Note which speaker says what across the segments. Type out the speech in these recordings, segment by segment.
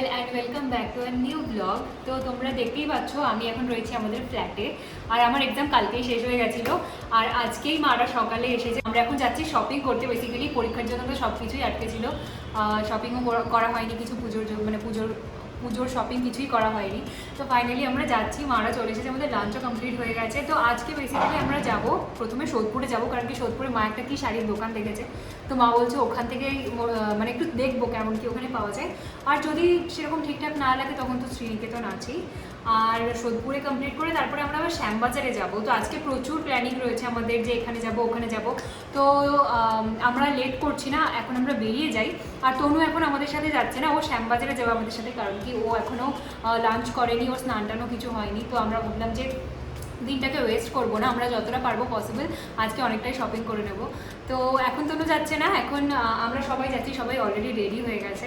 Speaker 1: Channel and welcome back to our new blog তো তোমরা দেখতেই পাচ্ছ, আমি এখন রয়েছি আমাদের ফ্ল্যাটে আর আমার এক্সাম কালকেই শেষ হয়ে গেছিল। আর আজকেই মারা সকালে এসেছে। আমরা এখন যাচ্ছি শপিং করতে। বেসিক্যালি পরীক্ষার জন্য তো সব কিছুই আটকে ছিল। শপিংও করা হয়নি। কিছু পুজোর মানে পুজোর পুজোর শপিং কিছুই করা হয়নি। তো ফাইনালি আমরা যাচ্ছি, মারা চলে এসেছে, আমাদের লাঞ্চও কমপ্লিট হয়ে গেছে। তো আজকে বেসিক্যালি আমরা যাব, প্রথমে সোদপুরে যাব, কারণ কি সোদপুরে মা একটা কি শাড়ির দোকান দেখেছে। তো মা বলছে ওখান থেকে মানে একটু দেখব কেমন কি ওখানে পাওয়া যায়। আর যদি সেরকম ঠিকঠাক না লাগে, তখন তো শ্রীনিকেতন আছেই। আর সোদপুরে কমপ্লিট করে তারপরে আমরা আবার শ্যামবাজারে যাব। তো আজকে প্রচুর প্ল্যানিং রয়েছে আমাদের যে এখানে যাব, ওখানে যাব। তো আমরা লেট করছি না, এখন আমরা বেরিয়ে যাই। আর তনু এখন আমাদের সাথে যাচ্ছে না, ও শ্যামবাজারে যাবে আমাদের সাথে, কারণ কি ও এখনও লাঞ্চ করেনি, ওর স্নান টানও কিছু হয়নি। তো আমরা ভাবলাম যে দিনটাকে ওয়েস্ট করব না, আমরা যতটা পারব পসিবল আজকে অনেকটাই শপিং করে নেব। তো এখন তনু যাচ্ছে না, এখন আমরা সবাই যাচ্ছি, সবাই অলরেডি রেডি হয়ে গেছে।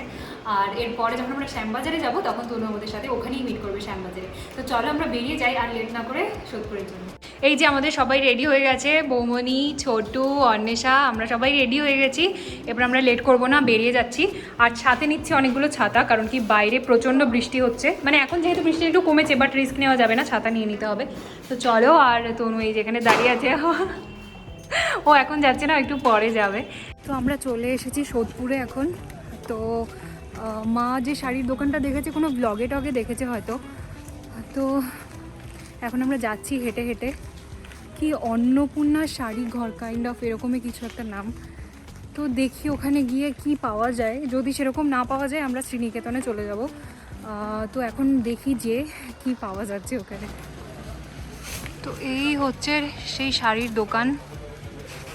Speaker 1: আর এরপরে যখন আমরা শ্যামবাজারে যাব, তখন তনু আমাদের সাথে ওখানেই মিট করবে শ্যামবাজারে। তো চলো আমরা বেরিয়ে যাই আর লেট না করে শোধ করে জন্য। এই যে আমাদের সবাই রেডি হয়ে গেছে বৌমনি ছোটু, অন্বেষা, আমরা সবাই রেডি হয়ে গেছি। এবার আমরা লেট করব না, বেরিয়ে যাচ্ছি। আর ছাতে নিচ্ছি অনেকগুলো ছাতা, কারণ কি বাইরে প্রচণ্ড বৃষ্টি হচ্ছে। মানে এখন যেহেতু বৃষ্টি একটু কমেছে বাট রিস্ক নেওয়া যাবে না, ছাতা নিয়ে নিতে হবে। তো চলো, আর তনু এই যেখানে দাঁড়িয়ে আছে, ও এখন যাচ্ছে না, একটু পরে যাবে। তো আমরা চলে এসেছি সোদপুরে এখন। তো মা যে শাড়ির দোকানটা দেখেছে, কোনো ব্লগে টগে দেখেছে হয়তো। তো, এখন আমরা যাচ্ছি হেঁটে হেঁটে। কি অন্নপূর্ণা শাড়ি ঘর কাইন্ড অফ এরকমই কিছু একটা নাম। তো দেখি ওখানে গিয়ে কি পাওয়া যায়। যদি সেরকম না পাওয়া যায়, আমরা শ্রীনিকেতনে চলে যাব। তো এখন দেখি যে কি পাওয়া যাচ্ছে ওখানে। তো এই হচ্ছে সেই শাড়ির দোকান,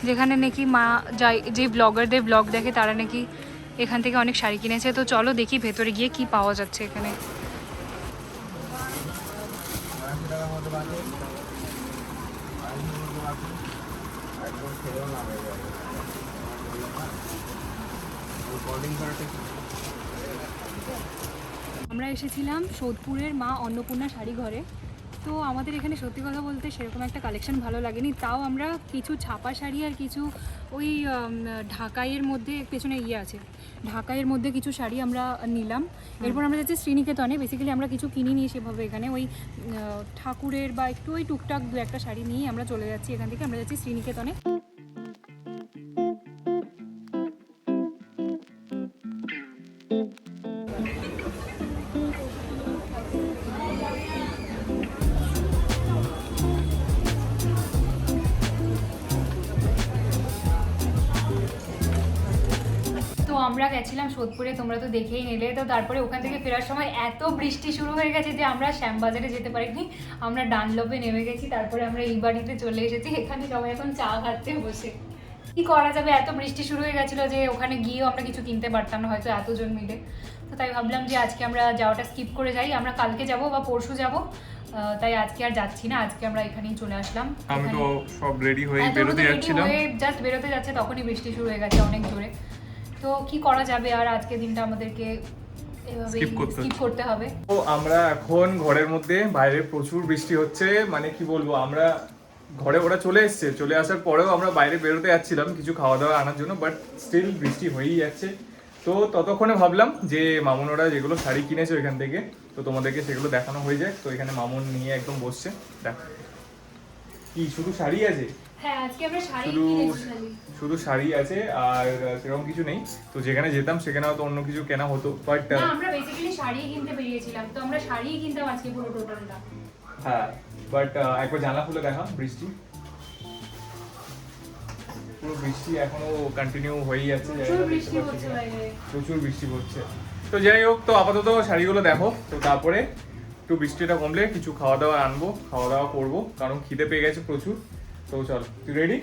Speaker 1: যেখানে নাকি মা যাই, যে ব্লগারদের ব্লগ দেখে তারা নাকি এখান থেকে অনেক শাড়ি কিনেছে। তো চলো দেখি ভেতরে গিয়ে কি পাওয়া যাচ্ছে এখানে। আমরা এসেছিলাম সোদপুরের মা অন্নপূর্ণা শাড়ি ঘরে তো আমাদের এখানে সত্যি কথা বলতে সেরকম একটা কালেকশন ভালো লাগেনি। তাও আমরা কিছু ছাপা শাড়ি আর কিছু ওই ঢাকাইয়ের মধ্যে পেছনে ইয়ে আছে। ঢাকাইয়ের মধ্যে কিছু শাড়ি আমরা নিলাম। এরপর আমরা যাচ্ছি শ্রীনিকেতনে। বেসিক্যালি আমরা কিছু কিনি নিই সেভাবে এখানে। ওই ঠাকুরের বা একটু ওই টুকটাক দু একটা শাড়ি নিয়ে আমরা চলে যাচ্ছি এখান থেকে। আমরা যাচ্ছি শ্রীনিকেতনে। আমরা গেছিলাম সোদপুরে তোমরা তো দেখেই নিলে। তো তারপরে ওখান থেকে ফেরার সময় এত বৃষ্টি শুরু হয়ে গেছে যে আমরা শ্যামবাজারে যেতে পারিনি। আমরা ডানলপে নেমে গেছি তারপরে আমরা এই বাড়িতে চলে এসেছি। এখানে সবাই এখন চা খাচ্ছে বসে। কি করা যাবে? এত বৃষ্টি শুরু হয়ে গেছিল যে ওখানে গিয়েও আমরা কিছু কিনতে পারতাম না হয়তো এতজন মিলে। তো তাই ভাবলাম যে আজকে আমরা যাওয়াটা স্কিপ করে যাই। আমরা কালকে যাব বা পরশু যাব। তাই আজকে আর যাচ্ছি না। আজকে আমরা এখানেই চলে আসলাম।
Speaker 2: আমি তো সব রেডি হয়ে বেরোতে যাচ্ছিলাম।
Speaker 1: জাস্ট বেরোতে যাচ্ছে তখনই বৃষ্টি শুরু হয়ে গেছে অনেক জোরে। তো কি করা যাবে আর আজকে দিনটা আমাদেরকে
Speaker 2: করতে
Speaker 1: স্কিপ করতে হবে।
Speaker 2: তো আমরা এখন ঘরের মধ্যে বাইরে প্রচুর বৃষ্টি হচ্ছে মানে কি বলব আমরা ঘরে ওরা চলে এসেছে। চলে আসার পরেও আমরা বাইরে বেরোতে যাচ্ছিলাম কিছু খাওয়া দাওয়া আনার জন্য বাট স্টিল বৃষ্টি হয়েই যাচ্ছে। তো ততক্ষণে ভাবলাম যে মামুন ওরা যেগুলো শাড়ি কিনেছে ওইখান থেকে তো তোমাদেরকে সেগুলো দেখানো হয়ে যায় তো এখানে মামুন নিয়ে একদম বসছে। দেখ কি শুধু শাড়ি আছে?
Speaker 1: হ্যাঁ
Speaker 2: শুধু শুধু শাড়ি আছে আর সেরকম কিছু নেই। তো যেখানে যেতাম সেখানে হয়তো অন্য কিছু কেনা হতো বাট
Speaker 1: আমরা বেসিক্যালি শাড়ি কিনতে বেরিয়েছিলাম তো আমরা শাড়ি কিনতাম আজকে পুরো টোটালটা
Speaker 2: হ্যাঁ বাট একবার জানলা খুলে দেখা বৃষ্টি। পুরো বৃষ্টি এখনও কন্টিনিউ হয়েই যাচ্ছে
Speaker 1: প্রচুর বৃষ্টি
Speaker 2: পড়ছে তো যাই হোক তো আপাতত শাড়িগুলো দেখো তো তারপরে একটু বৃষ্টিটা কমলে কিছু খাওয়া দাওয়া আনব খাওয়া দাওয়া করব কারণ খিদে পেয়ে গেছে প্রচুর। তো চল তুই রেডি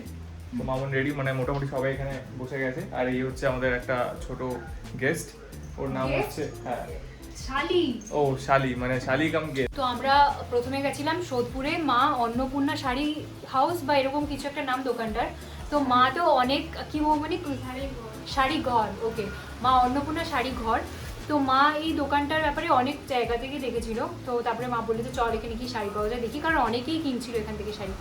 Speaker 2: তো মামুন রেডি মানে মোটামুটি সবাই এখানে বসে গেছে। আর এই হচ্ছে আমাদের একটা ছোট গেস্ট ওর নাম হচ্ছে হ্যাঁ।
Speaker 1: শালি।
Speaker 2: ও শালি মানে শালি কাম গেস্ট
Speaker 1: তো আমরা প্রথমে গেছিলাম সোদপুরে। মা অন্নপূর্ণা শাড়ি হাউস বা এরকম কিছু একটা নাম দোকানটার। তো মা তো অনেক কি মানে শাড়ি ঘর ওকে মা অন্নপূর্ণা শাড়ি ঘর। তো মা এই দোকানটার ব্যাপারে অনেক জায়গা থেকে দেখেছিল। তো তারপরে মা বলল যে চল এখানে কি শাড়ি পাওয়া যায় দেখি। কারণ অনেকেই কিনছিল এখান থেকে শাড়ি।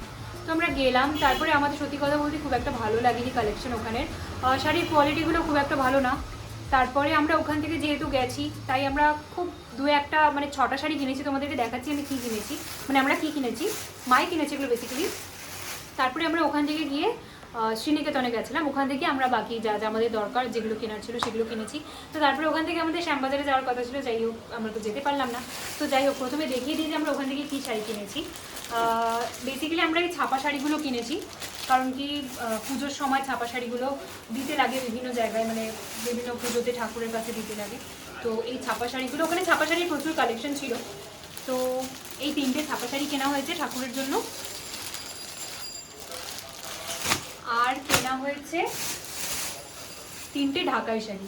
Speaker 1: তো আমরা গেলাম। তারপরে আমাদের সত্যি কথা বলতে খুব একটা ভালো লাগেনি কালেকশন ওখানের। শাড়ির কোয়ালিটিগুলো খুব একটা ভালো না। তারপরে আমরা ওখান থেকে যেহেতু গেছি, তাই আমরা খুব দু একটা মানে ছটা শাড়ি কিনেছি। তোমাদেরকে দেখাচ্ছি আমি কী কিনেছি। মানে আমরা কী কিনেছি, মাই কিনেছি এগুলো বেসিক্যালি তারপরে আমরা ওখান থেকে গিয়ে শ্রীনিকেতনে গেছিলাম। ওখান থেকে আমরা বাকি যা যা আমাদের দরকার, যেগুলো কেনার ছিল সেগুলো কিনেছি। তো তারপরে ওখান থেকে আমাদের শ্যামবাজারে যাওয়ার কথা ছিল, যাই হোক, আমরা তো যেতে পারলাম না। তো যাই হোক, প্রথমে দেখিয়ে দিই যে আমরা ওখান থেকে কী শাড়ি কিনেছি। বেসিক্যালি আমরা এই ছাপা শাড়িগুলো কিনেছি। কারণ কি পুজোর সময় ছাপা শাড়িগুলো দিতে লাগে বিভিন্ন জায়গায় মানে বিভিন্ন পুজোতে ঠাকুরের কাছে দিতে লাগে। তো এই ছাপা শাড়িগুলো, ওখানে ছাপা শাড়ির প্রচুর কালেকশন ছিল। তো এই তিনটে ছাপা শাড়ি কেনা হয়েছে ঠাকুরের জন্য। আর কেনা হয়েছে তিনটে ঢাকাই শাড়ি।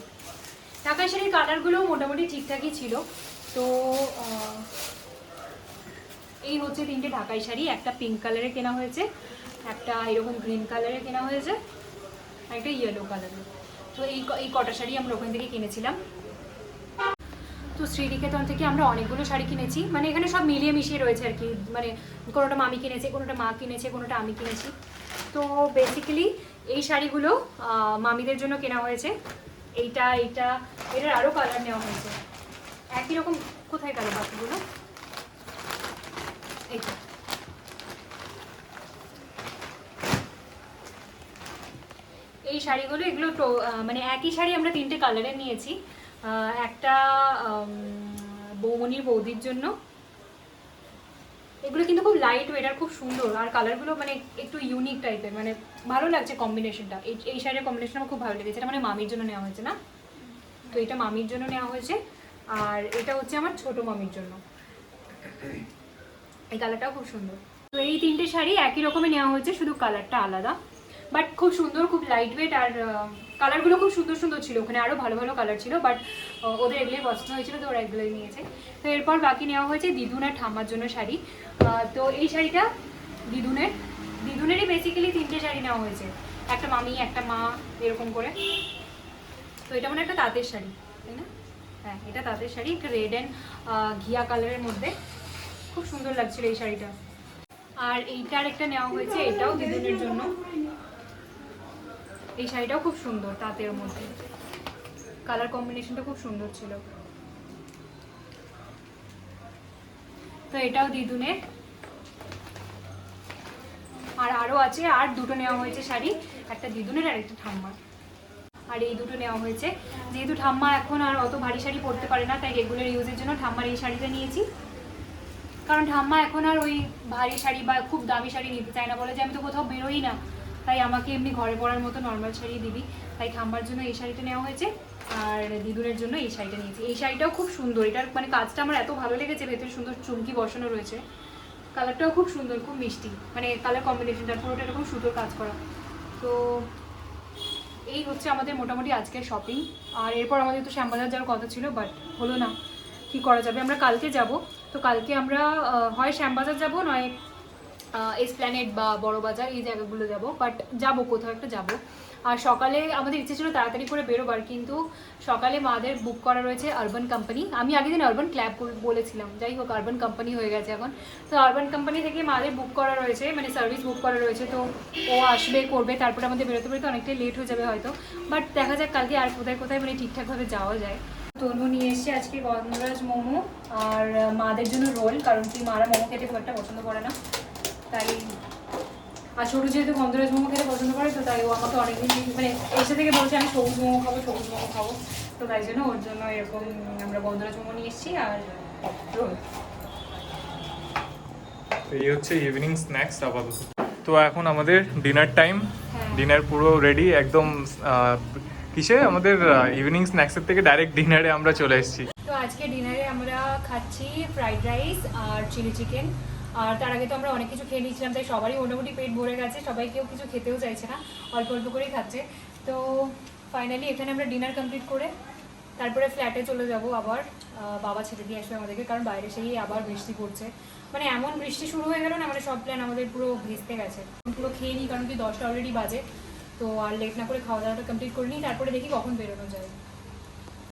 Speaker 1: ঢাকাই শাড়ির কালারগুলো মোটামুটি ঠিকঠাকই ছিল। তো এই হচ্ছে তিনটে ঢাকাই শাড়ি। একটা পিঙ্ক কালারে কেনা হয়েছে, একটা এরকম গ্রিন কালারে কেনা হয়েছে, আর একটা ইয়েলো কালারের তো এই এই কটা শাড়ি আমরা ওখান থেকে কিনেছিলাম। তো শ্রীনিকেতন থেকে আমরা অনেকগুলো শাড়ি কিনেছি। মানে এখানে সব মিলিয়ে মিশিয়ে রয়েছে আর কি। মানে কোনোটা মামি কিনেছে, কোনোটা মা কিনেছে, কোনোটা আমি কিনেছি। তো বেসিক্যালি এই শাড়িগুলো মামিদের জন্য কেনা হয়েছে। এইটা এইটা, এটার আরও কালার নেওয়া হয়েছে। একই রকম কোথায় কালার বাকিগুলো? এইটা এই শাড়িগুলো, এগুলো মানে একই শাড়ি আমরা তিনটে কালারের নিয়েছি। একটা বৌমনির বৌদির জন্য। এগুলো কিন্তু খুব লাইট ওয়েট আর খুব সুন্দর। আর কালারগুলো মানে একটু ইউনিক টাইপের মানে ভালো লাগছে কম্বিনেশনটা এই এই শাড়ির কম্বিনেশন আমার খুব ভালো লেগেছে। এটা মানে মামির জন্য নেওয়া হয়েছে না? তো এটা মামির জন্য নেওয়া হয়েছে। আর এটা হচ্ছে আমার ছোট মামির জন্য। এই কালারটাও খুব সুন্দর। তো এই তিনটে শাড়ি একই রকমের নেওয়া হয়েছে, শুধু কালারটা আলাদা। বাট খুব সুন্দর, খুব লাইট ওয়েট আর কালারগুলো খুব সুন্দর সুন্দর ছিল। ওখানে আরও ভালো ভালো কালার ছিল বাট ওদের এগুলোই পছন্দ হয়েছিল, তো ওরা এগুলোই নিয়েছে। তো এরপর বাকি নেওয়া হয়েছে দিদুন আর ঠাম্মার জন্য শাড়ি। তো এই শাড়িটা দিদুনের দিদুনেরই বেসিক্যালি তিনটে শাড়ি নেওয়া হয়েছে। একটা মামি, একটা মা, এরকম করে। তো এটা মানে একটা তাঁতের শাড়ি, তাই না? হ্যাঁ এটা তাঁতের শাড়ি, একটা রেড অ্যান্ড ঘিয়া কালারের মধ্যে। খুব সুন্দর লাগছিল এই শাড়িটা। আর এইটার একটা নেওয়া হয়েছে, এটাও দিদুনের জন্য। এই শাড়িটাও খুব সুন্দর, তাঁতের মধ্যে। কালার কম্বিনেশনটা খুব সুন্দর ছিল। তো এটাও দিদুনের। আর আরও আছে, আর দুটো নেওয়া হয়েছে শাড়ি, একটা দিদুনের আর একটা ঠাম্মার। আর এই দুটো নেওয়া হয়েছে। যেহেতু ঠাম্মা এখন আর অত ভারী শাড়ি পরতে পারে না, তাই রেগুলার ইউজের জন্য ঠাম্মার এই শাড়িটা নিয়েছি। কারণ ঠাম্মা এখন আর ওই ভারী শাড়ি বা খুব দামি শাড়ি নিতে চায় না, বলে যে আমি তো কোথাও বেরোই না। তাই আমাকে এমনি ঘরে পরার মতো নর্মাল শাড়ি দিবি। তাই ঠাম্মার জন্য এই শাড়িটা নেওয়া হয়েছে। আর দিদুরের জন্য এই শাড়িটা নিয়েছি। এই শাড়িটাও খুব সুন্দর। এটার মানে কাজটা আমার এত ভালো লেগেছে, ভেতরে সুন্দর চুমকি বসানো রয়েছে। কালারটাও খুব সুন্দর, খুব মিষ্টি। মানে কালার কম্বিনেশনটা পুরোটা এরকম সুন্দর কাজ করা। তো এই হচ্ছে আমাদের মোটামুটি আজকের শপিং আর এরপর আমাদের তো শ্যামবাজার যাওয়ার কথা ছিল বাট হলো না। কি করা যাবে? আমরা কালকে যাব। তো কালকে আমরা হয় শ্যামবাজার যাব, নয় এসপ্ল্যানেট বা বড় বাজার এই জায়গাগুলো যাব বাট যাব কোথাও একটা যাব। আর সকালে আমাদের ইচ্ছে ছিল তাড়াতাড়ি করে বেরোবার কিন্তু সকালে মাদের বুক করা রয়েছে আরবান কোম্পানি আমি আগের দিন আরবান ক্ল্যাব বলেছিলাম, যাই হোক আরবান কোম্পানি হয়ে গেছে এখন। তো আরবান কোম্পানি থেকে মাদের বুক করা রয়েছে মানে সার্ভিস বুক করা রয়েছে, তো ও আসবে, করবে, তারপরে আমাদের বেরোতে বেরোতে অনেকটাই লেট হয়ে যাবে হয়তো। বাট দেখা যাক কালকে আর কোথায় কোথায় মানে ঠিকঠাকভাবে যাওয়া যায়। তনু নিয়ে এসছে আজকে গন্ধরাজ মোমো, আর মাদের জন্য রোল, কারণ কি মারা মোমো খেতে খুব একটা পছন্দ করে না। তাই আর ছোটো যেহেতু গন্ধরাজ মোমো খেতে পছন্দ করে তো তাই ও আমাকে অনেকদিন মানে এসে থেকে বলছে আমি সবুজ মোমো খাব সবুজ মোমো খাব। তো তাই জন্য ওর জন্য এরকম আমরা গন্ধরাজ মোমো নিয়ে এসেছি আর
Speaker 2: এই হচ্ছে ইভিনিং স্ন্যাক্স আপাতত। তো এখন আমাদের ডিনার টাইম। ডিনার পুরো রেডি একদম কিসে? আমাদের ইভিনিং স্ন্যাক্সের থেকে ডাইরেক্ট ডিনারে আমরা চলে এসেছি।
Speaker 1: তো আজকে ডিনারে আমরা খাচ্ছি ফ্রাইড রাইস আর চিলি চিকেন আর তার আগে তো আমরা অনেক কিছু খেয়ে নিয়েছিলাম, তাই সবারই মোটামুটি পেট ভরে গেছে, সবাই কেউ কিছু খেতেও চাইছে না, অল্প অল্প করেই খাচ্ছে। তো ফাইনালি এখানে আমরা ডিনার কমপ্লিট করে তারপরে ফ্ল্যাটে চলে যাব আবার বাবা ছেড়ে দিয়ে আসবে আমাদেরকে, কারণ বাইরে সেই আবার বৃষ্টি পড়ছে। মানে এমন বৃষ্টি শুরু হয়ে গেল না মানে সব প্ল্যান আমাদের পুরো ভেস্তে গেছে। পুরো খেয়ে নিই, কারণ কি দশটা অলরেডি বাজে, তো আর লেট না করে খাওয়া দাওয়াটা কমপ্লিট করে নিই, তারপরে দেখি কখন বেরোনো যায়।